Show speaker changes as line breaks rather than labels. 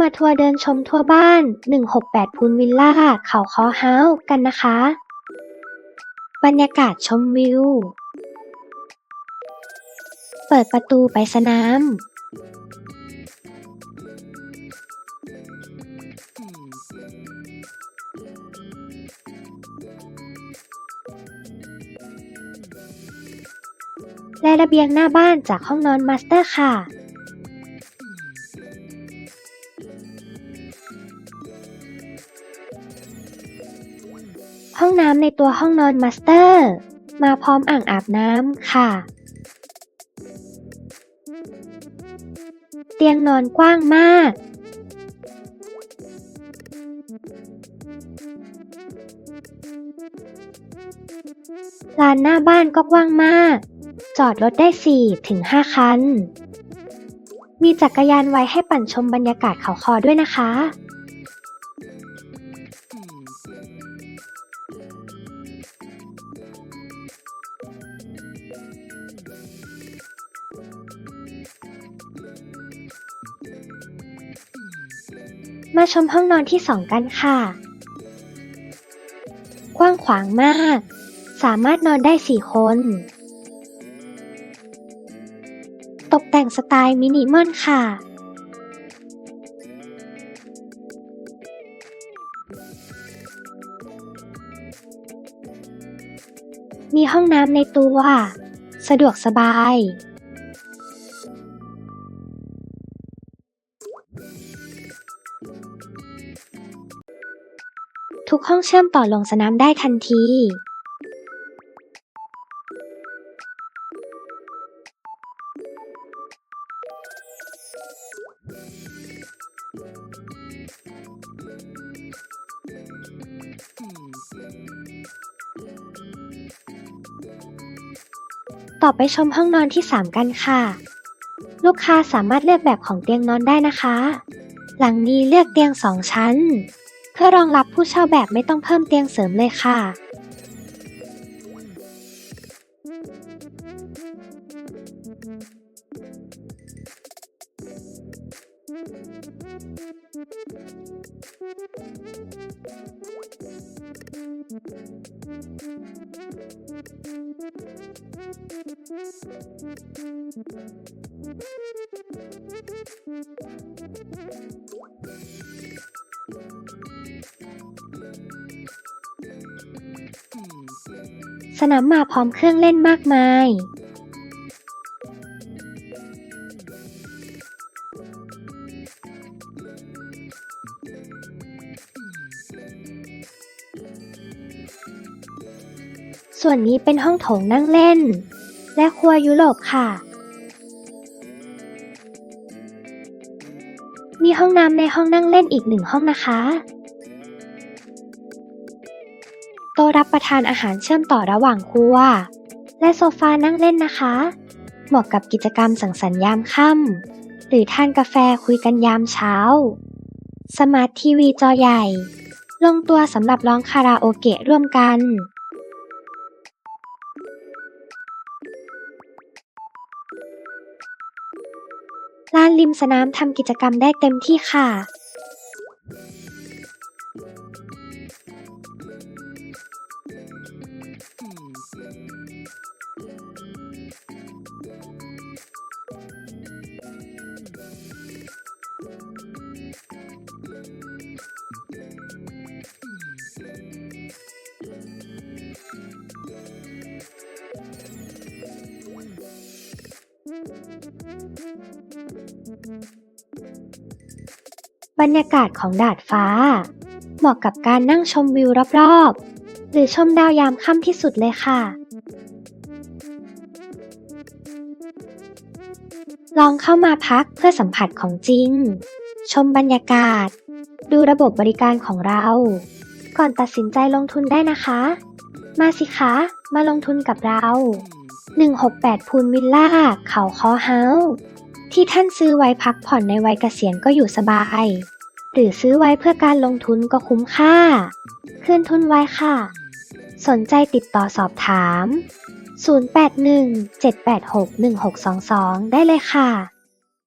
มาทัวร์เดินชมทั่วบ้าน 168 พูนวิลล่า เขาคอเฮาส์กันนะคะ บรรยากาศชมวิว เปิดประตูไปสนาม และระเบียงหน้าบ้านจากห้องนอนมาสเตอร์ค่ะ ห้องน้ำในตัวห้องนอนมาสเตอร์ มาพร้อมอ่างอาบน้ำค่ะ เตียงนอนกว้างมาก ลานหน้าบ้านก็กว้างมาก จอดรถได้ 4 ถึง 5 คัน มีจักรยานไว้ให้ปั่นชมบรรยากาศเขาคอด้วยนะคะ มาชมห้องนอนที่2กันค่ะ กว้างขวางมาก สามารถนอนได้4คน ตกแต่งสไตล์มินิมอลค่ะ มีห้องน้ำในตัว สะดวกสบาย ทุกห้องเชื่อมต่อลงสนามได้ทันทีต่อไปชมห้องนอนที่ 3 กันค่ะ ลูกค้าสามารถเลือกแบบของเตียงนอนได้นะคะ หลังนี้เลือกเตียง 2 ชั้น เพื่อรองรับผู้เช่าแบบไม่ต้องเพิ่มเตียงเสริมเลยค่ะ สนามหมาพร้อมเครื่องเล่นมากมายส่วนนี้เป็นห้องโถงนั่งเล่น และครัวยุโรปค่ะ มีห้องน้ำในห้องนั่งเล่นอีกหนึ่งห้องนะคะ โต๊ะรับประทานอาหารเชื่อมต่อระหว่างครัว และโซฟานั่งเล่นนะคะ เหมาะกับกิจกรรมสังสรรค์ยามค่ำหรือทานกาแฟคุยกันยามเช้า สมาร์ททีวีจอใหญ่ ลงตัวสำหรับร้องคาราโอเกะร่วมกันลานริมสนามทำกิจกรรมได้เต็มที่ค่ะ บรรยากาศของดาดฟ้า เหมาะกับการนั่งชมวิวรอบๆ หรือชมดาวยามค่ำที่สุดเลยค่ะ ลองเข้ามาพักเพื่อสัมผัสของจริง ชมบรรยากาศ ดูระบบบริการของเรา ก่อนตัดสินใจลงทุนได้นะคะ มาสิคะ มาลงทุนกับเรา 168 พูนวิลล่า เขาคอเฮาส์ที่ท่านซื้อไว้พักผ่อนในวัยเกษียณก็อยู่สบาย หรือซื้อไว้เพื่อการลงทุนก็คุ้มค่า คืนทุนไว้ค่ะ สนใจติดต่อสอบถาม 081 786 1622 ได้เลยค่ะ